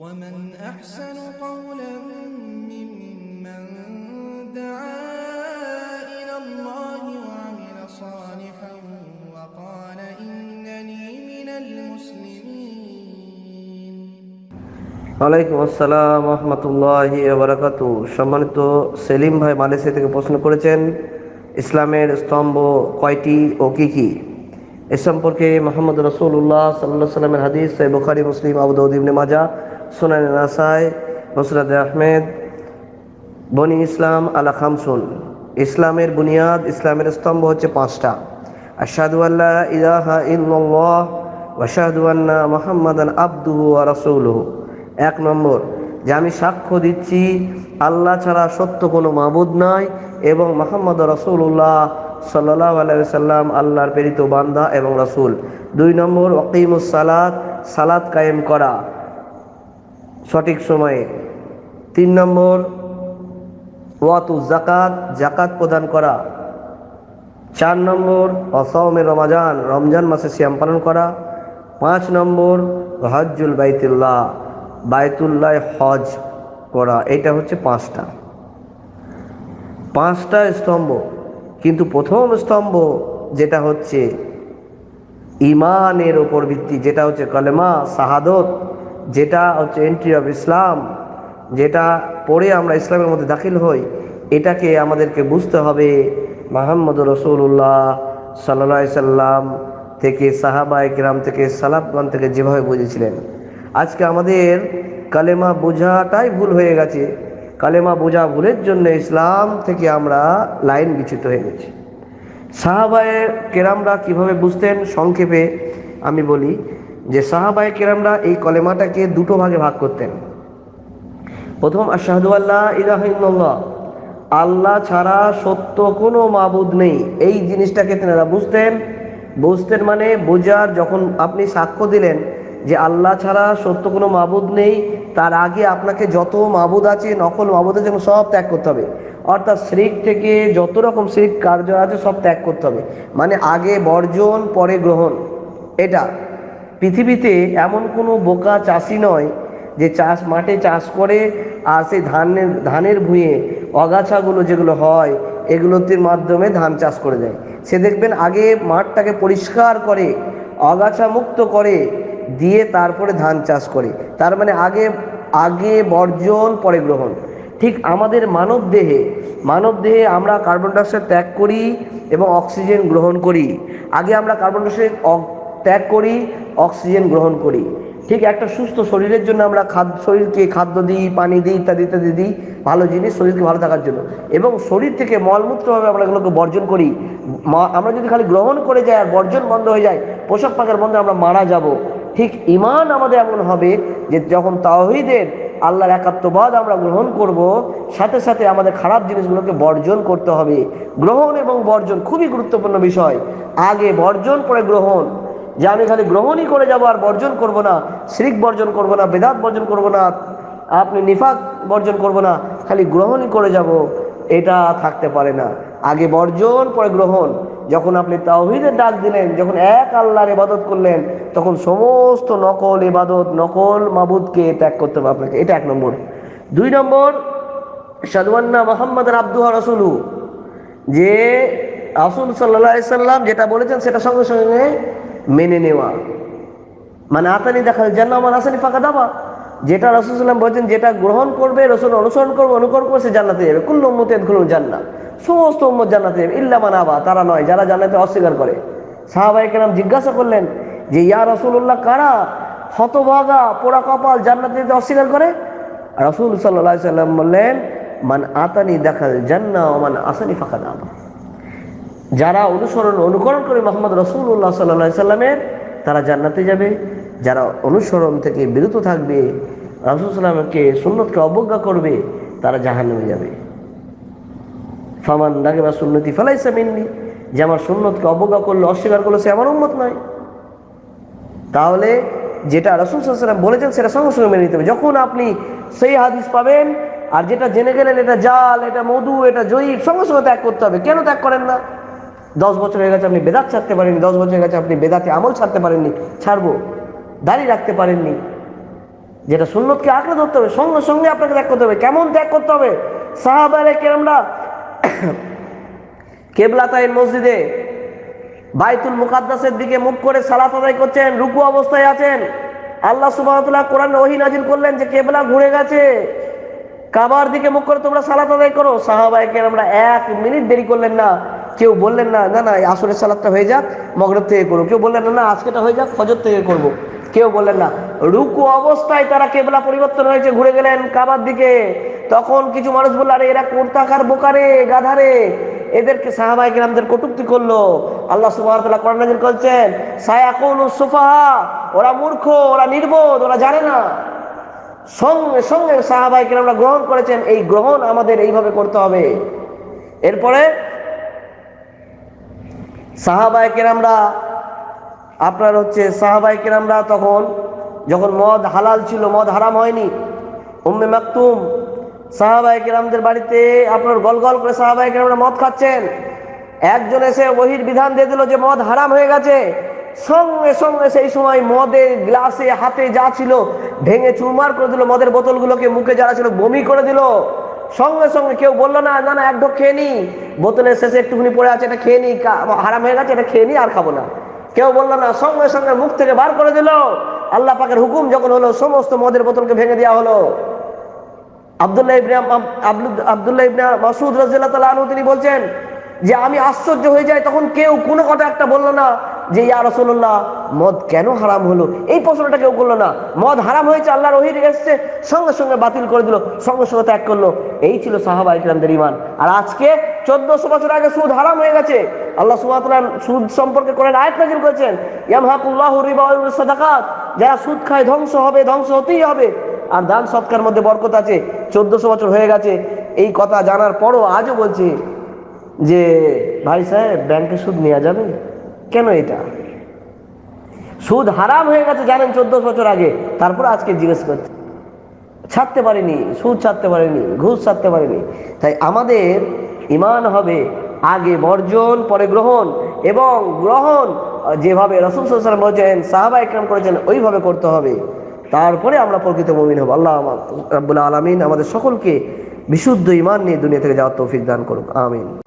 ومن أحسن قولا ممن دعا إلى الله وعمل صالحا وقال إنني من المسلمين ওয়ালাইকুম আসসালাম রহমতুল্লাহি বারাকাতু সম্মানিত সেলিম ভাই মালয়েশিয়া থেকে প্রশ্ন করেছেন ইসলামের স্তম্ভ কয়টি ও কি কি এ সম্পর্কে মোহাম্মদ রসুল্লাহ সাল্লাহ সাল্লামের হাদিস সৈ বুখারি মুসলিম আবুদাউদ ইবনে মাজা সুনান নাসাই মুসরাদ আহমেদ, বনি ইসলাম আলা খামসুন। ইসলামের বুনিয়াদ, ইসলামের স্তম্ভ হচ্ছে পাঁচটা। আশহাদু আল্লাহ ইলাহা ইল্লাল্লাহ ওয়া আশহাদু আন্না মুহাম্মাদান আবদুহু রাসূলুহু। এক নম্বর, যে আমি সাক্ষ্য দিচ্ছি, আল্লাহ ছাড়া সত্য কোনো মাবুদ নাই এবং মোহাম্মদ রসুল্লাহ সাল্লাহ আলাইসাল্লাম আল্লাহর প্রেরিত বান্দা এবং রাসূল। দুই নম্বর ওকিমুস সালাত সালাত কায়েম করা। সঠিক সময়ে। তিন নম্বর, ওয়াতু জাকাত জাকাত প্রদান করা। চার নম্বর অসমের রমাজান, রমজান মাসে সিয়াম পালন করা। পাঁচ নম্বর, হজ্জুল বাইতুল্লাহ বাইতুল্লাহ হজ করা এটা হচ্ছে পাঁচটা। পাঁচটা স্তম্ভ, কিন্তু প্রথম স্তম্ভ যেটা হচ্ছে ইমানের ওপর ভিত্তি, যেটা হচ্ছে কলেমা, শাহাদত। যেটা হচ্ছে এন্ট্রি অফ ইসলাম যেটা পড়ে আমরা ইসলামের মধ্যে দাখিল হই, এটাকে আমাদেরকে বুঝতে হবে। মাহমদ রসুল্লাহ সাল্লা সাল্লাম থেকে সাহাবা একরাম থেকে সালাফগান থেকে যেভাবে বুঝেছিলেন। আজকে আমাদের কালেমা বোঝাটাই ভুল হয়ে গেছে। কালেমা বোঝা ভুলের জন্য ইসলাম থেকে আমরা লাইন বিচ্যুত হয়ে গেছি। সাহাবায়ে কেরামরা কীভাবে বুঝতেন? সংক্ষেপে আমি বলি যে সাহাবায়ে কেরামরা এই কলেমাটাকে দুটো ভাগে ভাগ করতেন। প্রথম, আশাহাদু আল্লাহ ইলাহা ইল্লাল্লাহ। আল্লাহ ছাড়া সত্য কোনো মাবুদ নেই। এই জিনিসটাকে তেনারা বুঝতেন। বুঝতেন মানে বোঝার যখন আপনি সাক্ষ্য দিলেন যে আল্লাহ ছাড়া সত্য কোনো মাবুদ নেই, তার আগে আপনাকে যত মাবুদ আছে, নকল মাবুদ আছে সব ত্যাগ করতে হবে। অর্থাৎ শ্রিক থেকে যত রকম শ্রিক কার্য আছে, সব ত্যাগ করতে হবে। মানে আগে বর্জন, পরে গ্রহণ। এটা। পৃথিবীতে এমন কোনো বোকা চাষি নয় যে চাষ মাঠে চাষ করে আর সেই ধানের ধানের ভুঁয়ে অগাছাগুলো যেগুলো হয় এগুলোর মাধ্যমে ধান চাষ করে দেয়। সে দেখবেন আগে মাঠটাকে পরিষ্কার করে, অগাছা মুক্ত করে দিয়ে তারপরে ধান চাষ করে। তার মানে আগে আগে বর্জন, পরে গ্রহণ। ঠিক আমাদের মানব দেহে মানব দেহে আমরা কার্বন ডাইঅক্সাইড ত্যাগ করি এবং অক্সিজেন গ্রহণ করি। আগে আমরা কার্বন ডাইঅক্সাইড ত্যাগ করি, অক্সিজেন গ্রহণ করি। ঠিক একটা সুস্থ শরীরের জন্য আমরা খাদ্য শরীরকে খাদ্য দিই, পানি দিই, ইত্যাদি ইত্যাদি দিই, ভালো জিনিস শরীরকে ভালো থাকার জন্য। এবং শরীর থেকে মলমূত্রভাবে আমরা এগুলোকে বর্জন করি। আমরা যদি খালি গ্রহণ করে যাই আর বর্জন বন্ধ হয়ে যায়, পোশাক পাকের বন্ধে আমরা মারা যাব। ঠিক ইমান আমাদের এমন হবে যে যখন তাওহিদের আল্লাহর একাত্মবাদ আমরা গ্রহণ করব, সাথে সাথে আমাদের খারাপ জিনিসগুলোকে বর্জন করতে হবে। গ্রহণ এবং বর্জন খুবই গুরুত্বপূর্ণ বিষয়। আগে বর্জন, পরে গ্রহণ। যে আমি খালি গ্রহণই করে যাব আর বর্জন করব না, শ্রিক বর্জন করব না, বেদাত বর্জন করব না, আপনি নিফাক বর্জন করব না, খালি গ্রহণই করে যাব, এটা থাকতে পারে না। আগে বর্জন, পরে গ্রহণ। যখন আপনি তাওহিদের ডাক দিলেন, যখন এক আল্লাহর ইবাদত করলেন, তখন সমস্ত নকল ইবাদত, নকল মাবুদকে ত্যাগ করতে হবে আপনাকে। এটা এক নম্বর। দুই নম্বর সাদওয়ান্না মোহাম্মদ আব্দুহা রসুলু যে রাসুল সাল্লাহ সাল্লাম যেটা বলেছেন, সেটা সঙ্গে সঙ্গে মেনে নেওয়া। মানে আতানি দেখা জান্না আমার আসানি ফাঁকা দাবা যেটা রসুল সাল্লাম বলছেন, যেটা গ্রহণ করবে, রসুল অনুসরণ করবে, অনুকরণ করবে, সে জান্নাতে যাবে। কুল্ল উম্মতে খুলুন জান্না সমস্ত উম্মত জান্নাতে যাবে। ইল্লা মানাবা তারা নয়, যারা জান্নাতে অস্বীকার করে। সাহাবাই কেরাম জিজ্ঞাসা করলেন যে, ইয়া রসুল্লাহ কারা হতভাগা পোড়া কপাল জান্নাতে যেতে অস্বীকার করে? রসুল সাল্লাহ সাল্লাম বললেন, মান আতানি দেখাল জান্না মান আসানি ফাঁকা দাবা যারা অনুসরণ, অনুকরণ করে মোহাম্মদ রসুল্লাহ সাল্লা সাল্লামের, তারা জান্নাতে যাবে। যারা অনুসরণ থেকে বিরত থাকবে, রসুল সাল্লামকে সুন্নতকে অবজ্ঞা করবে, তারা জাহান্নামে যাবে। ফামান ডাকে বা সুন্নতি ফেলাইসা মিননি, যে আমার সুন্নতকে অবজ্ঞা করলে, অস্বীকার করল সে আমার উন্মত নয়। তাহলে যেটা রসুল সাল্লাম বলেছেন, সেটা সঙ্গে সঙ্গে মেনে নিতে হবে। যখন আপনি সেই হাদিস পাবেন, আর যেটা জেনে গেলেন, এটা জাল, এটা মধু, এটা জয়ী সঙ্গে সঙ্গে ত্যাগ করতে হবে। কেন ত্যাগ করেন না? দশ বছর হয়ে গেছে আপনি বেদাত ছাড়তে পারেননি, দশ বছর হয়ে গেছে আপনি বেদাতে আমল ছাড়তে পারেননি, ছাড়বো, দাড়ি রাখতে পারেননি। যেটা সুন্নতকে আঁকড়ে ধরতে হবে, সঙ্গে সঙ্গে আপনাকে ত্যাগ করতে হবে। কেমন ত্যাগ করতে হবে? সাহাবারে কেরামরা কেবলাতাইন মসজিদে বাইতুল মুকাদ্দাসের দিকে মুখ করে সালাত আদায় করছেন, রুকু অবস্থায় আছেন। আল্লাহ সুবহানাহু কোরআন ওহী নাজিল করলেন যে কেবলা ঘুরে গেছে। কাবার দিকে মুখ করে তোমরা সালাত আদায় করো। সাহাবায়ে আমরা এক মিনিট দেরি করলেন না। কেউ বললেন না না না আসরের সালাদটা হয়ে যাক, মগরব থেকে করো কেউ বললেন না না, আজকেটা হয়ে যাক, ফজর থেকে করব। কেউ বললেন না, রুকু অবস্থায় তারা কেবলা পরিবর্তন হয়েছে, ঘুরে গেলেন কাবার দিকে। তখন কিছু মানুষ বলল, আরে, এরা কোর্তাকার বোকারে, গাধারে। এদেরকে সাহাবাই গ্রামদের কটুক্তি করল। আল্লাহ সুবাহ কোরআন নাজিল করছেন সায়াকুল সুফাহা, ওরা মূর্খ, ওরা নির্বোধ, ওরা জানে না। সঙ্গে সঙ্গে সাহাবাই আমরা গ্রহণ করেছেন, এই গ্রহণ আমাদের এইভাবে করতে হবে। এরপরে সাহাবাই কেরামরা, আপনার হচ্ছে সাহাবাই কেরামরা তখন যখন মদ হালাল ছিল, মদ হারাম হয়নি, উম্মে মাকতুম সাহাবাই কেরামদের বাড়িতে আপনার গল গল করে সাহাবাই কেরামরা মদ খাচ্ছেন। একজন এসে ওহির বিধান দিয়ে দিল যে মদ হারাম হয়ে গেছে। সঙ্গে সঙ্গে সেই সময় মদের গ্লাসে হাতে যা ছিল ভেঙে চুরমার করে দিল, মদের বোতলগুলোকে মুখে যারা ছিল বমি করে দিল। সঙ্গে সঙ্গে কেউ বলল না না না, এক ঢোক খেয়ে নি। বোতলের শেষে একটুখানি পড়ে আছে, এটা খেয়ে নি হারাম হয়ে গেছে, এটা খেয়ে নি, আর খাব না। কেউ বলল না, সঙ্গে সঙ্গে মুখ থেকে বার করে দিল। আল্লাহ পাকের হুকুম যখন হলো, সমস্ত মদের বোতলকে ভেঙে দেওয়া হলো। আব্দুল্লাহ ইবনে আব- আব্দুল- আব্দুল্লাহ ইবনে মাসুদ রাজিয়াল্লাহু তাআলা তিনি বলছেন যে, আমি আশ্চর্য হয়ে যাই, তখন কেউ কোনো কথা একটা বলল না যে, ইয়া রাসূলুল্লাহ, মদ কেন হারাম হলো? এই প্রশ্নটা কেউ করল না। মদ হারাম হয়েছে, আল্লাহ রহির এসছে, সঙ্গে সঙ্গে বাতিল করে দিল, সঙ্গে সঙ্গে ত্যাগ করল। এই ছিল সাহাবা ইকরামদের ইমান আর আজকে চোদ্দশো বছর আগে সুদ হারাম হয়ে গেছে। আল্লাহ সুবহানাহু সুদ সম্পর্কে কোরআন আয়াত নাযিল করেছেন, ইয়ামহাকুল্লাহু সাদাকাত যারা সুদ খায় ধ্বংস হবে, ধ্বংস হতেই হবে। আর দান সৎকার মধ্যে বরকত আছে, চোদ্দশো বছর হয়ে গেছে। এই কথা জানার পরও আজও বলছে যে, ভাই সাহেব, ব্যাংকে সুদ নেওয়া যাবে? কেন এটা? সুদ হারাম হয়ে গেছে, জানেন চোদ্দ বছর আগে। তারপর আজকে জিজ্ঞেস করছে। ছাড়তে পারিনি, সুদ ছাড়তে পারিনি, ঘুষ ছাড়তে পারিনি। তাই আমাদের ইমান হবে আগে বর্জন, পরে গ্রহণ। এবং গ্রহণ, যেভাবে রসুল সাল্লাম বলছেন, সাহাবা একরাম করেছেন, ওইভাবে করতে হবে। তারপরে আমরা প্রকৃত মমিন হব। আল্লাহ রাব্বুল আলমিন আমাদের সকলকে বিশুদ্ধ ইমান নিয়ে দুনিয়া থেকে যাওয়ার তৌফিক দান করুক। আমিন।